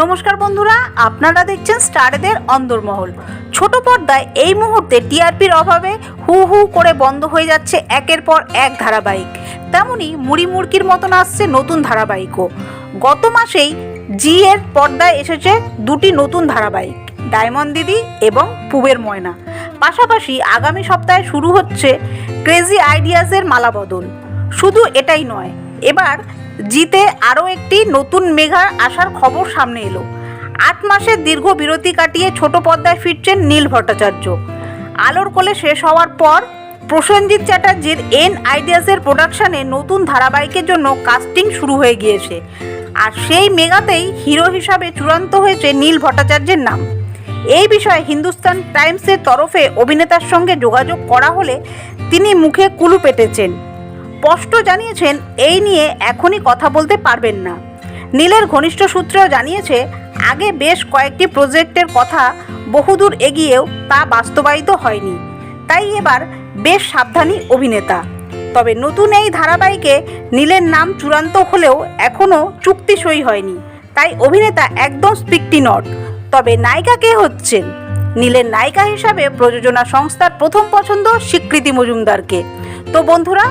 নমস্কার বন্ধুরা, আপনারা দেখছেন স্টারেদের অন্দরমহল। ছোট পর্দায় এই মুহূর্তে টিআরপির অভাবে হু হু করে বন্ধ হয়ে যাচ্ছে একের পর এক ধারাবাহিক। তেমনি মুড়ি মুড়কির মতন আসছে নতুন ধারাবাহিকও। গত মাসেই জি এর পর্দায় এসেছে দুটি নতুন ধারাবাহিক, ডায়মন্ড দিদি এবং পুবের ময়না। পাশাপাশি আগামী সপ্তাহে শুরু হচ্ছে ক্রেজি আইডিয়াসের মালাবদল। শুধু এটাই নয় এবার জিতে আরও একটি নতুন মেঘার আসার খবর সামনে এলো। আট মাসের দীর্ঘ বিরতি কাটিয়ে ছোট পর্দায় ফিরছেন নীল ভট্টাচার্য। আলোর কোলে শেষ হওয়ার পর প্রসেনজিৎ চ্যাটার্জির এন আইডিয়াসের প্রোডাকশনে নতুন ধারাবাহিকের জন্য কাস্টিং শুরু হয়ে গিয়েছে। আর সেই মেগাতেই হিরো হিসাবে চূড়ান্ত হয়েছে নীল ভট্টাচার্যের নাম। এই বিষয়ে হিন্দুস্তান টাইমসের তরফে অভিনেতার সঙ্গে যোগাযোগ করা হলে তিনি মুখে কুলু পেটেছেন। স্পষ্ট জানিয়েছেন, এই নিয়ে এখনই কথা বলতে পারবেন না। নীলের ঘনিষ্ঠ সূত্রেও জানিয়েছে, আগে বেশ কয়েকটি প্রজেক্টের কথা বহুদূর এগিয়েও তা বাস্তবায়িত হয়নি। তাই এবার বেশ সাবধানী অভিনেতা। তবে নতুন এই ধারাবাহিকে নীলের নাম চূড়ান্ত হলেও এখনও চুক্তি সই হয়নি। তাই অভিনেতা একদম স্পিকটি নট। তবে নায়িকা কে হচ্ছেন? নীলের নায়িকা হিসাবে প্রযোজনা সংস্থার প্রথম পছন্দ স্বীকৃতি মজুমদারকে। তো বন্ধুরা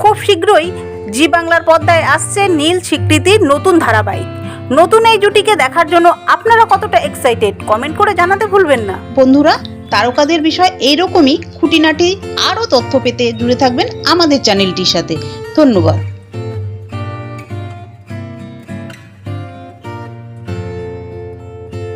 খুব শীঘ্রই জি বাংলার পর্দায় আসছে নীল স্বীকৃতির নতুন ধারাবাহিক। নতুন এই জুটিকে দেখার জন্য আপনারা কতটা এক্সাইটেড কমেন্ট করে জানাতে ভুলবেন না। বন্ধুরা, তারকাদের বিষয় এইরকমই, খুঁটিনাটি আরও তথ্য পেতে জুড়ে থাকবেন আমাদের চ্যানেলটির সাথে। ধন্যবাদ।